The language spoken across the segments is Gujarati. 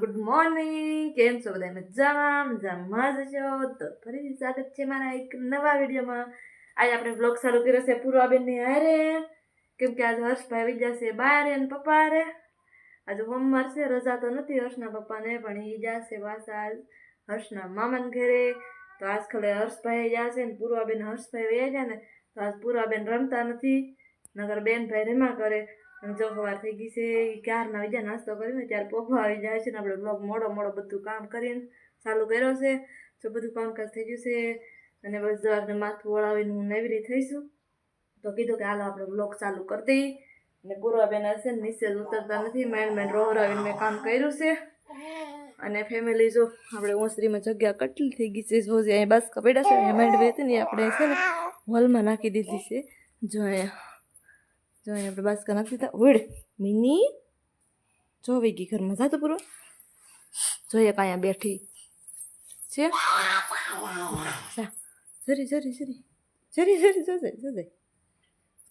ગુડ મોર્નિંગ કેમ છો બધા? મજામાં? મજામાં. જ છો? તો ફરીથી સ્વાગત છે મારા એક નવા વિડીયોમાં. આજે આપણે બ્લોગ શરૂ કર્યો છે પૂર્વાબેનની હારે. કેમ કે આજે હર્ષભાઈ આવી જશે બહાર અને પપ્પા રે આજે સોમવાર છે, રજા તો નથી હર્ષના પપ્પાને, પણ એ જશે આજ હર્ષના મામાને ઘરે. તો આજ ખાલી હર્ષભાઈ જશે ને પૂર્વાબેન હર્ષભાઈ વહી જાય ને, તો આજ પૂર્વાબેન રમતા નથી. નગર બેન ભાઈ રમા કરે. જો થઈ ગઈ છે ક્યારના આવી જાય નાસ્તો કરીને ત્યારે પોપા આવી જાય છે ને આપણે બ્લોગ મોડો મોડો બધું કામ કરીને ચાલુ કર્યો છે. જો બધું કામકાજ થઈ ગયું છે અને બસ જો માથું વળાવીને હું નવરી થઈશું. તો કીધું કે હાલો આપણે બ્લોગ ચાલુ કરી દઈએ. અને પૂર્વાબેન હશે ને નીચે ઉતરતા નથી માઇન્ડ મેન રોહરાવીને મેં કામ કર્યું છે. અને ફેમિલી જો આપણે ઓસરીમાં જગ્યા કેટલી થઈ ગઈ છે. જો અહીંયા બસ કપડા છે હેમેન્ડ માંડવી હતી ને આપણે છે ને, હોલમાં નાખી દીધી છે. જો અહીંયા જો અહીંયા આપણે બાસકા નાખી દીધા. ઉડ મિની. જો વહી ગઈ ઘરમાં જાતું પૂરો. જોઈએ કાંઈ બેઠી છે. જરી જરી જરી. જરી જરી જજે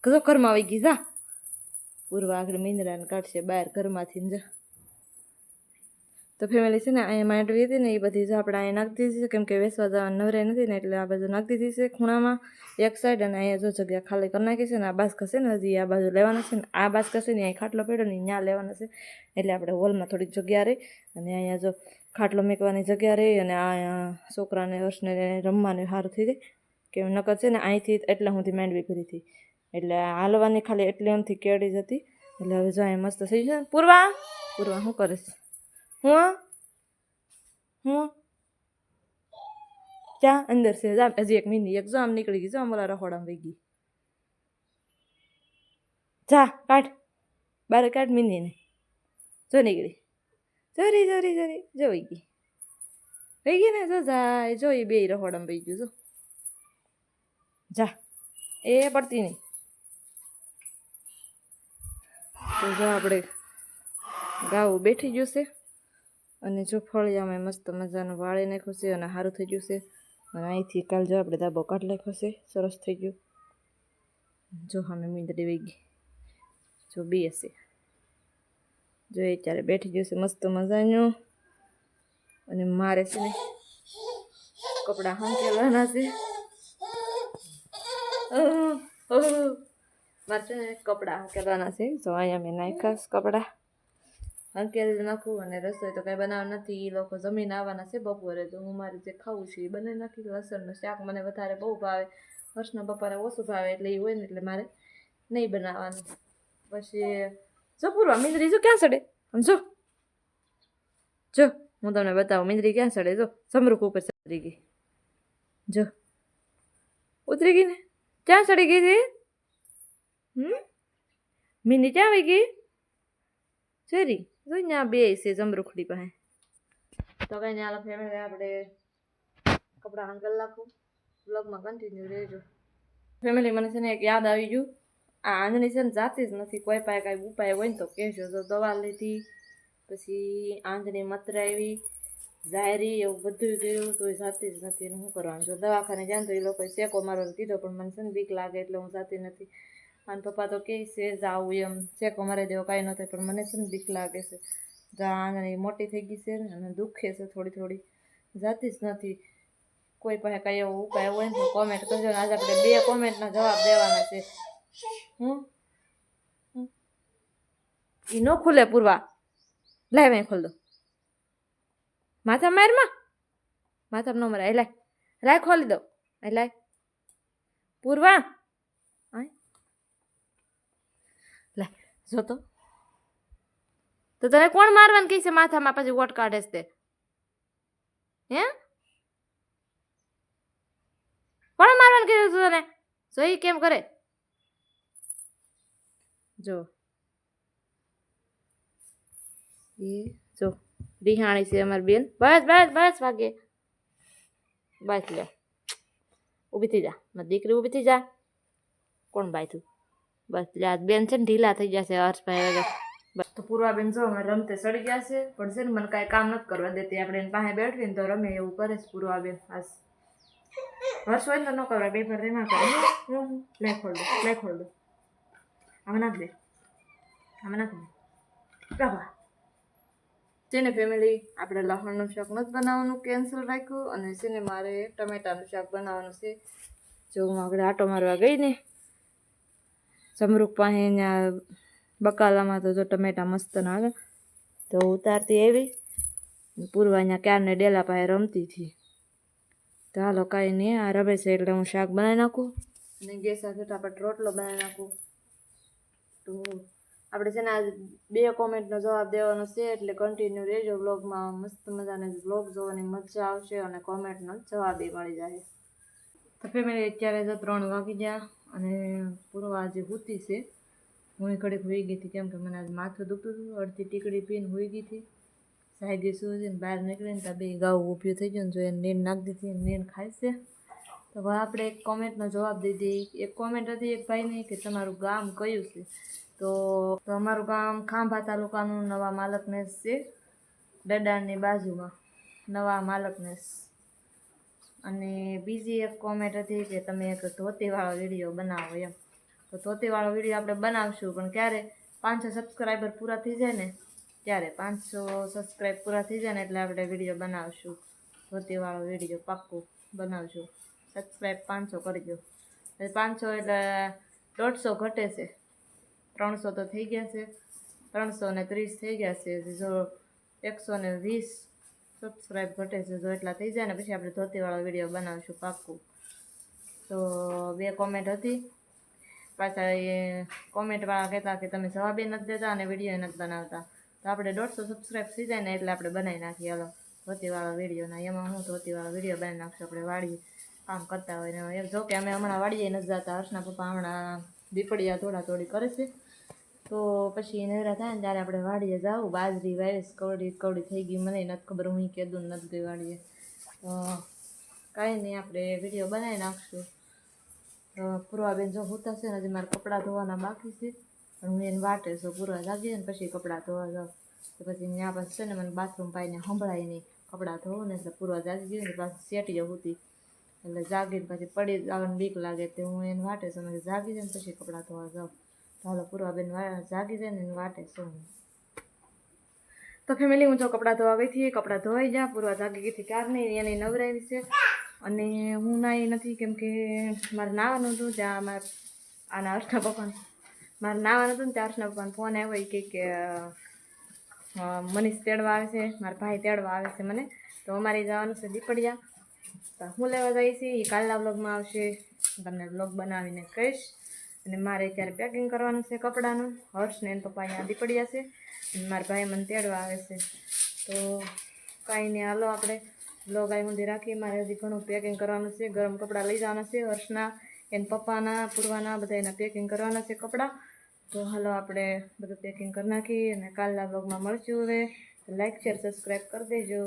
કદો ઘરમાં આવી ગઈ, જા. પૂર્વ આગળ મીંદરાને કાઢશે બહાર ઘરમાંથી જા. તો ફેમિલી છે ને અહીંયા માંડવી હતી ને એ બધી જો આપણે અહીંયા નાખી દીધી છે. કેમ કે વેસવા જવાનું નવરાય નથી ને એટલે આ બાજુ નાખી દીધી છે ખૂણામાં એક સાઈડ અને અહીંયા જો જગ્યા ખાલી કરી નાખી છે ને આ બાસકા છે ને હજી આ બાજુ લેવાના છે ને આ બાસ્ક છે ને અહીં ખાટલો પડ્યો ને ત્યાં લેવાના છે. એટલે આપણે હોલમાં થોડીક જગ્યા રહી અને અહીંયા જો ખાટલો મૂકવાની જગ્યા રહી અને આ છોકરાને, હર્ષને રમવાનું સારું થઈ જાય કેમ નકર છે ને અહીંથી એટલા સુધી માંડવી ભરી હતી. એટલે હાલવાની ખાલી એટલી એમથી કેળી જ હતી. એટલે હવે જો અહીંયા મસ્ત થઈ જશે પૂર્વા પૂર્વા શું કરીશ? હું હું ક્યાં અંદર છે. જામ હજી એક મિનિટ. એક જો આમ નીકળી ગઈ. જો અમારા રખોડામાં વહી ગઈ. જા, કાઢ. બારે કાઢ મિનીને જો નીકળી. જોરી જોરી જોરી. જો વહી ગઈ. વહી ગઈ ને? જો જાય. જો એ બે રખોડામાં વહી ગયું. જો. જા. એ પડતી નહીં. તો જો આપણે ગાવું બેઠી ગયું છે. અને જો ફળિયામાં મસ્ત મજાનું વાળી નાખ્યું છે અને સારું થઈ ગયું છે. અને અહીંથી કાલ જો આપણે દાબો કાઢ નાખ્યો સરસ થઈ ગયું. જો અમે મીંદડી વહી ગઈ. જો બી હશે જો એ ત્યારે બેઠી ગયું છે મસ્ત મજાનું. અને મારે છે ને કપડાં હંકેલાના છે. મારે છે ને કપડાં હાંકેલાના છે. જો અહીંયા મેં નાખ્યા કપડાં. અંકેલ નાખું અને રસોઈ તો કંઈ બનાવવા નથી એ લોકો જમીન આવવાના છે બપોરે તો હું મારે જે ખાવું છું એ બનાવી નાખી લસણનું શાક મને વધારે બહુ ભાવે હર્ષના બપારે ઓછું ભાવે એટલે એ હોય ને એટલે મારે નહીં બનાવવાનું પછી જો પૂરવા મીંદરી જો ક્યાં સડે આમ જો જો હું તમને બતાવું મીંદરી ક્યાં સડે જો સમરૂખ ઉપર સડી ગઈ જો ઉતરી ગઈ ને ક્યાં સડી ગઈ હતી હમ મીંદી ક્યાં આવી ગઈ જરી જો ત્યાં બે છે જમરૂખડી પાસે. તો કઈ ચાલો ફેમિલી આપણે કપડાં હાંગલ નાખું બ્લોગમાં કન્ટિન્યુ રહેજો. ફેમિલી મને છે ને એક યાદ આવી ગયું. આ આંજણી છે ને જાતી જ નથી, કોઈ પાસે કાંઈ ઉપાય હોય ને તો કહેજો. તો દવા લીધી, પછી આંજણી મતરાવી ઝાયરી એવું બધું કર્યું, તો એ જાતી જ નથી. હું કરવાનું? જો દવાખાને જાય તો એ લોકોએ શેકો મારો કીધો, પણ મને છે ને બીક લાગે એટલે હું જાતી નથી. અને પપ્પા તો કહે છે જાવું એમ ચેકો મારી દેવો કાંઈ ન થાય પણ મને છે ને બીક લાગે છે જાણ આંગળી મોટી થઈ ગઈ છે ને અને દુખે છે થોડી થોડી જાતી જ નથી કોઈ પાસે કાંઈ એવો ઉપાય હોય ને તો કોમેન્ટ કરજો ને આજે આપણે બે કોમેન્ટના જવાબ દેવાના છે હું એ ન ખુલે પૂરવા લાય મેં ખોલ દો માથા મારમાં માથા ન મરાય લાય લાય ખોલી દો એ લાય પૂરવા આય લે જો તો. તો તને કોણ મારવાનું કહે છે? માથામાં પછી વોટ કાઢે છે તે. હે? કોણ મારવાનું કીધું તું તને? જોઈ કેમ કરે? જો. એ જો, રિહાણી છે અમારી બેન. બસ બસ બસ, વાગે. બસ લે. ઊભી થઈ જા. મારી દીકરી ઊભી થઈ જા. કોણ બાય તું? બસ બેન છે ને ઢીલા થઈ જશે હર્ષભાઈ વગર. તો પૂર્વાબેન જો અમારે રમતે સડી ગયા છે, પણ છે ને મને કાંઈ કામ નથી કરવા દેતી. આપણે એની પાસે બેઠવી ને તો રમે એવું કરે છે પૂર્વાબેન. હાસ હર્ષ હોય ને ન કરવા બે પર રેમાં કરે. હું લે ખોલ દો લે ખોલ દો. આમાં નાખ દે. આમાં નાખ દે. બાબા જેને ફેમિલી આપણે લસણનું શાક નથી બનાવવાનું કેન્સલ રાખ્યું અને છે ને મારે ટમેટાનું શાક બનાવવાનું છે. જો હું આગળ આટો મારવા ગઈ ને જમરૂક પાસે ત્યાં બકાલામાં તો જો ટમેટા મસ્ત ના આવે તો ઉતારતી એવી પૂર્વા અહીંયા ક્યારને ડેલા પાસે રમતી હતી. તો હાલો કાંઈ નહીં, આ રમે છે એટલે હું શાક બનાવી નાખું. અને ગેસ ફટાફટ રોટલો બનાવી નાખું. તો આપણે છે ને આજ બે કોમેન્ટનો જવાબ દેવાનો છે, એટલે કન્ટિન્યુ રહેજો બ્લોગમાં મસ્ત મજાને બ્લોગ જોવાની મજા આવશે અને કોમેન્ટનો જવાબ એ મળી જાય. તો ફેમિલી અત્યારે તો ત્રણ વાગી ગયા. અને પૂરો આજે હુતી છે. હું ઘડીક હોઈ ગઈ હતી કેમ કે મને આજે માથું દુખતું હતું. અડધી ટીકડી પીને હોઈ ગઈ હતી. સાહેબી શું બહાર નીકળીને ત્યાં બે ગાઉ ઊભ્યું થઈ ગયું ને જો એને નીર નાખી દીધી નીણ ખાય છે. તો હવે આપણે એક કોમેન્ટનો જવાબ દીધી એક કોમેન્ટ હતી એક ભાઈની કે તમારું ગામ કયું છે? તો અમારું ગામ ખાંભા તાલુકાનું નવા માલકનેસ છે. દડાણની બાજુમાં નવા માલકનેસ. અને બીજી એક કોમેન્ટ હતી કે તમે એક ધોતીવાળો વીડિયો બનાવો એમ. તો ધોતીવાળો વીડિયો આપણે બનાવશું, પણ ક્યારે? પાંચસો સબસ્ક્રાઈબર પૂરા થઈ જાય ને, ત્યારે પાંચસો સબસ્ક્રાઈબ પૂરા થઈ જાય ને એટલે આપણે વીડિયો બનાવશું. ધોતીવાળો વીડિયો પાક્કું બનાવશું. સબસ્ક્રાઈબ પાંચસો કરજો દો. પાંચસો એટલે દોઢસો ઘટે છે. ત્રણસો તો થઈ ગયા છે. ત્રણસો ને ત્રીસ થઈ ગયા છે. જો એકસો ને વીસ સબસ્ક્રાઈબ ઘટે છે, જો એટલા થઈ જાય ને પછી આપણે ધોતીવાળો વીડિયો બનાવીશું પાક્કું. તો બે કોમેન્ટ હતી. પાછા એ કોમેન્ટવાળા કહેતા કે તમે જવાબે નથી દેતા અને વીડિયો નથી બનાવતા. તો આપણે દોઢસો સબસ્ક્રાઈબ થઈ જાય ને એટલે આપણે બનાવી નાખીએ. હલો, ધોતીવાળો વિડીયોના એમાં હું ધોતીવાળો વીડિયો બનાવી નાખશું આપણે વાળીએ કામ કરતા હોય ને. જો કે અમે હમણાં વાળીએ નથી જતા. હર્ષના પપ્પા હમણાં દીપડિયા થોડી કરે છે. તો પછી નવરા થાય ને ત્યારે આપણે વાડીએ જાવું બાજરી વાવીશ કવડી કવડી થઈ ગઈ. મને નથી ખબર, હું કીધું નથી ગઈ વાડીએ. કાંઈ નહીં, આપણે વીડિયો બનાવી નાખશું. તો પૂર્વાબેન જો હોતા છે ને, હજી મારે કપડાં ધોવાના બાકી છે. પણ હું એને વાટે છું પૂરવા જાગીએ ને પછી કપડાં ધોવા જાઉં. તો પછી ત્યાં પાસે છે ને, મને બાથરૂમ પાઈને સંભળાય નહીં. કપડાં ધોવું ને એટલે પૂરવા જાગી ગયું ને પાછી સેટીએ હતી. એટલે જાગીને પછી પડી જવાની બીક લાગે તે હું એને વાટે છું જાગી જાય ને પછી કપડાં ધોવા જાઉં. હાલો પૂર્વાબેન બેન જાગી જાય ને વાટે શું તો ફેમિલી હું જો કપડાં ધોવા ગઈ હતી કપડાં ધોવાઈ જા પૂરવા જાગી ગઈ હતી નહીં, એની નવરાવી છે. અને હું નાઈ નથી, કેમ કે મારે નાવાનું હતું ત્યાં મારે આના હર્ષના પપ્પાને મારે નાવાનું હતું ને ત્યાં હર્ષના પપ્પાને ફોન આવ્યો કે કે મનીષ તેડવા આવે છે, મારા ભાઈ તેડવા આવે છે મને, તો અમારે જવાનું છે દીપડિયા. તો હું લેવા જઈ એ કાલના બ્લોગમાં આવશે તમને બ્લોગ બનાવીને કહીશ. અને મારે ત્યારે પેકિંગ કરવાનું છે કપડાનું. હર્ષને એને પપ્પા અહીંયા પડ્યા છે અને મારા ભાઈ મને તેડવા આવે છે. તો કાંઈ નહીં, હાલો આપણે બ્લોગ આવી સુધી રાખીએ. મારે હજી ઘણું પેકિંગ કરવાનું છે. ગરમ કપડાં લઈ જવાના છે હર્ષના, એના પપ્પાના, પૂર્વાના, બધા એના પેકિંગ કરવાના છે કપડાં. તો હાલો આપણે બધું પેકિંગ કરી નાખીએ અને કાલના બ્લોગમાં મળશું હવે. લાઇક શેર સબસ્ક્રાઈબ કરી દેજો.